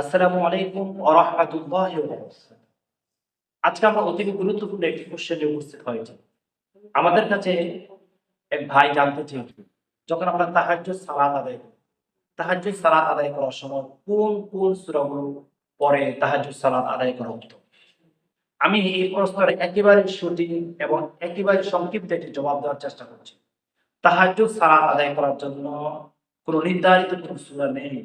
আসসালামু আলাইকুম ওয়া রাহমাতুল্লাহি আজকে আমরা অতি গুরুত্বপূর্ণ একটি কোশ্চেনে উপস্থিত হয়েছি। আমাদের কাছে এক ভাই জানতে চেয়েছিল, যখন আমরা তাহাজ্জুদ সালাত আদায় করি। তাহাজ্জুদ সালাত আদায় করার সময় কোন কোন সূরাগুলো পরে তাহাজ্জুদ সালাত আদায় করা হতো? আমি এই প্রশ্নের একেবারে সঠিক এবং একেবারে সংক্ষিপ্ত একটি জবাব দেওয়ার চেষ্টা করছি। তাহাজ্জুদ সালাত আদায় করার জন্য কোনো নির্ধারিত কোনো সূরা নেই।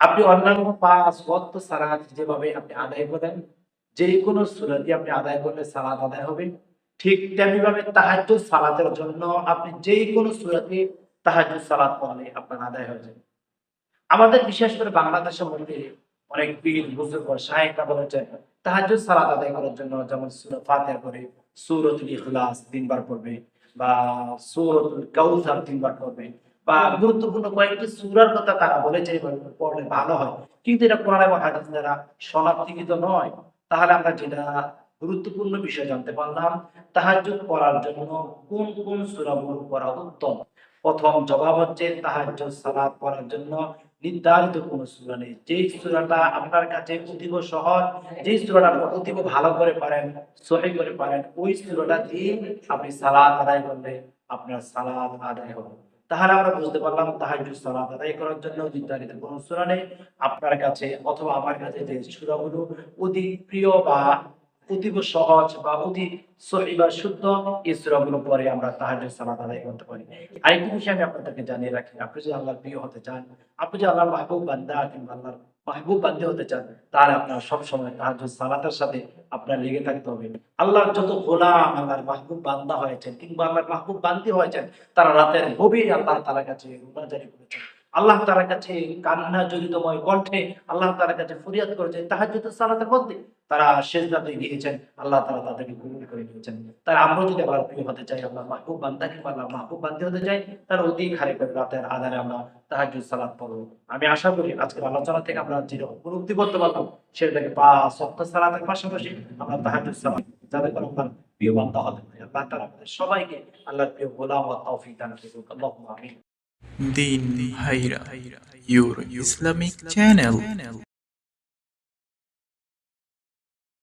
আপনি অন্যান্য পাঁচ ওয়াক্ত সালাত যেভাবে আপনি আদায় করেন যে কোনো সূরা দিয়ে আপনি আদায় করলে সালাত আদায় হবে। ঠিক তেমনি ভাবে তাহাজ্জুদ সালাতের জন্য আপনি যে কোনো সূরা দিয়ে তাহাজ্জুদ সালাত পড়লে আপনার আদায় হয়ে যাবে আমাদের বিশেষ করে বাংলাদেশের মধ্যে অনেক পীর, বুজুর্গ শায়েখরা বলেছেন তাহাজ্জুদ সালাত আদায় করার জন্য যেমন সূরা ফাতিহা করে সূরাতুল ইখলাস তিনবার পড়বে বা সূরাতুল কাউসার তিনবার পড়বে। বা গুরুত্বপূর্ণ কয়েকটি সূরার কথা তারা বলেছে পড়লে ভালো হয়। কিন্তু এটা কোরআন এবং হাদিস দ্বারা শনাক্তকৃত নয়। তাহলে আমরা যেটা গুরুত্বপূর্ণ বিষয় জানতে পারলাম, তাহাজ্জুদ পড়ার জন্য কোন কোন সূরাগুলো পড়া উত্তম? প্রথম জবাব হচ্ছে তাহাজ্জুদ সালাত পড়ার জন্য নির্ধারিত কোন সূরা নেই। যেই সূরাটা আপনার কাছে অতীব সহজ, যেই সূরাটা আপনি অতীব ভালো করে পারেন, সহি করে পারেন, ওই সূরাটা দিয়ে আপনি সালাত আদায় করলে আপনার সালাত আদায় হবে। তাহলে আমরা বুঝতে পারলাম তাহাজুদ সালাত আদায় করার জন্য নির্ধারিত কোন সূরা নেই। আপনার কাছে অথবা আমার কাছে যে সূরাগুলো অতি প্রিয় বা অতীব সহজ বা অতি সহি বা শুদ্ধ, এই সূরাগুলো পরে আমরা তাহাজুদ সালাত আদায় করতে পারি। আরেকটি বিষয় আমি আপনাদেরকে জানিয়ে রাখি। আপনি যদি আল্লাহর প্রিয় হতে চান, আপনি যদি আল্লাহর মাহবুব বান্দা কিংবা আল্লাহর মাহবুব বান্দে হতে চান তাহলে আপনার সবসময় তাহাজ্জুদ সালাতের সাথে আপনার লেগে থাকতে হবে। আল্লাহর যত গোলাম আল্লাহর মাহবুব বান্দা হয়েছেন কিংবা আল্লাহর মাহবুব বান্দি হয়েছেন, তারা রাতের গভীর আল্লাহ তারা কাছে রোনাজারি করেছেন। আল্লাহ তালার কাছে কান্না জড়িতময় কণ্ঠে আল্লাহ তালার কাছে ফরিয়াদ করেছেন, তাহাজ্জুদ সালাতের মধ্যে তারা সেজদাতে গিয়েছেন আল্লাহ তালা তাদেরকে কবুল করে নিয়েছেন। তাই আমরা যদি আল্লাহর প্রিয় হতে চাই, আল্লাহ মাহবুব বান্দা কিংবা আল্লাহ মাহবুব বান্দি হতে চাই তাহলে অধিক হারে করে রাতের আধারে আমরা তাহাজ্জুদ সালাত পড়ব। আমি আশা করি আজকের আলোচনা থেকে আমরা যেরকম উপলব্ধি করতে পারলাম, সেটাকে বা সপ্তাহ সালাতের পাশাপাশি আমরা তাহাজ্জুদ সালাত যাদের কোনো প্রিয় বান্দা হতে পারি, আল্লাহ তালা আমাদের সবাইকে আল্লাহর প্রিয় গোলাম তৌফিক দান করুক। আল্লাহুম্মা আমিন। দিন ভাইরা ইউর ইসলামিক চ্যানেল